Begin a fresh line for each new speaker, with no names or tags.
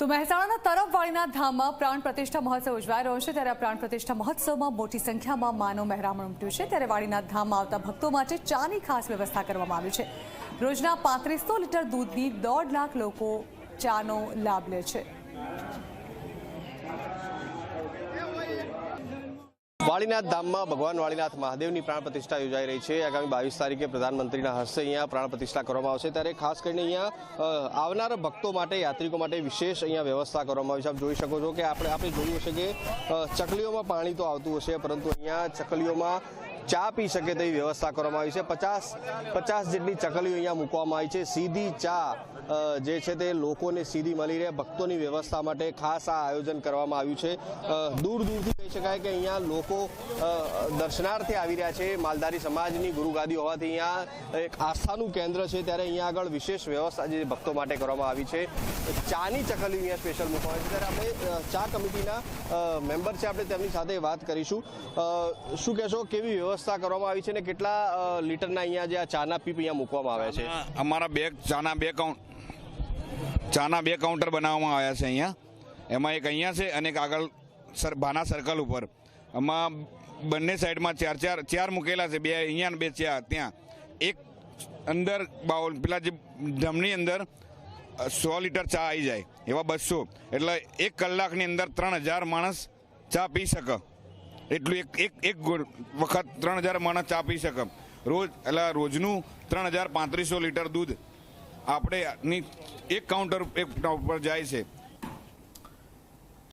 તો મહેસાણાના તરફવાળીના ધામમાં પ્રાણ પ્રતિષ્ઠા મહોત્સવ ઉજવાઈ રહ્યો છે. ત્યારે પ્રાણ પ્રતિષ્ઠા મહોત્સવમાં મોટી સંખ્યામાં માનવ મહેરામણ ઉમટ્યું છે. ત્યારે વાડીના ધામમાં આવતા ભક્તો માટે ચાની ખાસ વ્યવસ્થા કરવામાં આવી છે. રોજના પાંત્રીસો લીટર દૂધની દોઢ લાખ લોકો ચાનો લાભ લે છે.
વાળીનાથ ધામમાં ભગવાન વાળીનાથ મહાદેવની પ્રાણ પ્રતિષ્ઠા યોજાઈ રહી છે. આગામી બાવીસ તારીખે પ્રધાનમંત્રીના હસ્તે અહીંયા પ્રાણ પ્રતિષ્ઠા કરવામાં આવશે. ત્યારે ખાસ કરીને અહીંયા આવનાર ભક્તો માટે, યાત્રિકો માટે વિશેષ અહીંયા વ્યવસ્થા કરવામાં આવી છે. આપ જોઈ શકો છો કે આપણે આપણે જોયું હશે કે ચકલીઓમાં પાણી તો આવતું હશે, પરંતુ અહીંયા ચકલીઓમાં ચા પી શકે તેવી વ્યવસ્થા કરવામાં આવી છે. પચાસ પચાસ જેટલી ચકલીઓ અહીંયા મૂકવામાં આવી છે. સીધી ચા જે છે તે લોકોને સીધી મળી રહે. ભક્તોની વ્યવસ્થા માટે ખાસ આ આયોજન કરવામાં આવ્યું છે. દૂર દૂરથી કહી શકાય કે અહીંયા લોકો દર્શનાર્થે આવી રહ્યા છે. માલધારી સમાજની ગુરુગાદી હોવાથી અહીંયા એક આસ્થાનું કેન્દ્ર છે. ત્યારે અહીંયા આગળ વિશેષ વ્યવસ્થા જે ભક્તો માટે કરવામાં આવી છે. ચાની ચકલી અહીંયા સ્પેશિયલ મૂકવામાં આવી છે. ત્યારે આપણે ચા કમિટીના મેમ્બર છે. આપણે તેમની સાથે વાત કરીશું. શું કહેશો? કેવી વ્યવસ્થા કરવામાં આવી છે ને કેટલા લીટરના અહીંયા જે આ ચાના પીપ અહીંયા મૂકવામાં આવે છે?
અમારા બે, ચાના બે કાઉન્ટ ચાના બે કાઉન્ટર બનાવવામાં આવ્યા છે અહીંયા. એમાં એક અહીંયા છે અને એક આગળ સર ભાના સર્કલ ઉપર. આમાં બંને સાઈડમાં ચાર ચાર ચાર મૂકેલા છે. બે અહીંયા ને બે ચાર, ત્યાં. એક અંદર બાઉલ, પેલા જે ધમની અંદર સો લીટર ચા આવી જાય. એવા બસો. એટલે એક કલાકની અંદર ત્રણ હજાર માણસ ચા પી શકે. એટલું એક એક એક વખત ત્રણ હજાર માણસ ચા પી શકે રોજ એટલે રોજનું ત્રણ હજાર પાંત્રીસો લીટર દૂધ આપણે એક કાઉન્ટર એક ઉપર જાય છે.